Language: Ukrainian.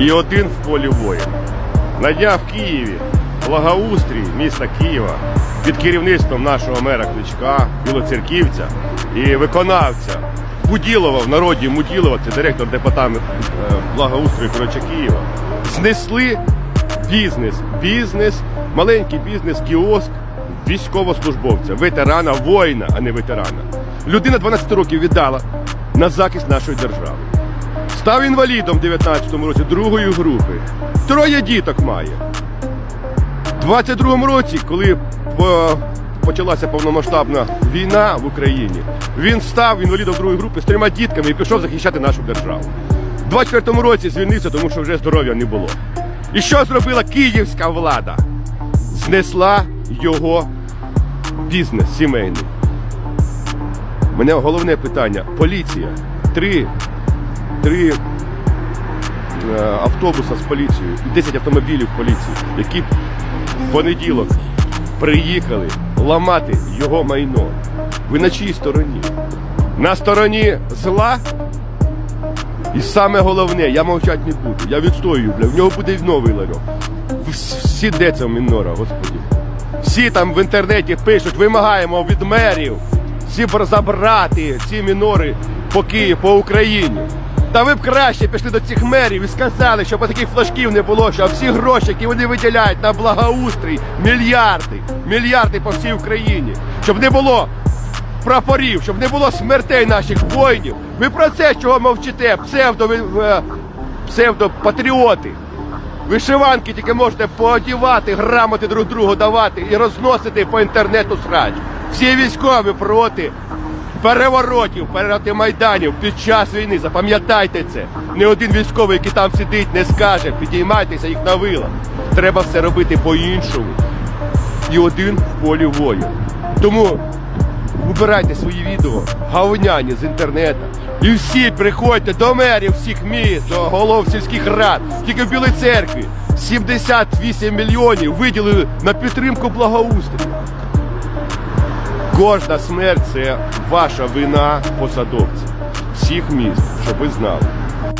і один в полі воїн. На днях в Києві благоустрій міста Києва під керівництвом нашого мера Кличка, білоцерківця і виконавця Муділова в народі Муділова, це директор департаменту е, благоустрою коротше, Києва, знесли бізнес, бізнес, маленький бізнес, кіоск військовослужбовця, ветерана, воїна, а не ветерана. Людина 12 років віддала на захист нашої держави. Став інвалідом в 19-му році другої групи. Троє діток має. У 22-му році, коли почалася повномасштабна війна в Україні, він став інвалідом другої групи з трьома дітками і пішов захищати нашу державу. У 24-му році звільнився, тому що вже здоров'я не було. І що зробила київська влада? Знесла його бізнес сімейний. Мене головне питання. Поліція. Три, три е, автобуса з поліцією і 10 автомобілів поліції, які в понеділок приїхали ламати його майно. Ви на чиїй стороні? На стороні зла. І саме головне, я мовчати не буду. Я відстоюю, бля, в нього буде новий ларьок. Всі де це мінора, господі. Всі там в інтернеті пишуть, вимагаємо від мерів всі забрати ці мінори по Києву, по Україні. Та ви б краще пішли до цих мерів і сказали, щоб таких флажків не було, що всі гроші, які вони виділяють на благоустрій, мільярди, мільярди по всій Україні, щоб не було прапорів, щоб не було смертей наших воїнів. Ви про це чого мовчите? Псевдо, е, псевдопатріоти. Вишиванки тільки можете поодівати, грамоти друг другу давати і розносити по інтернету срач. Всі військові проти переворотів, проти майданів під час війни. Запам'ятайте це. Не один військовий, який там сидить, не скаже, підіймайтеся їх на вила. Треба все робити по-іншому. І один в полі воїн. Тому вибирайте свої відео, говняні з інтернету. І всі приходьте до мерів всіх міст, до голов сільських рад, тільки в Білій церкві 78 мільйонів виділили на підтримку благоустрою. Кожна смерть це ваша вина посадовців всіх міст, щоб ви знали.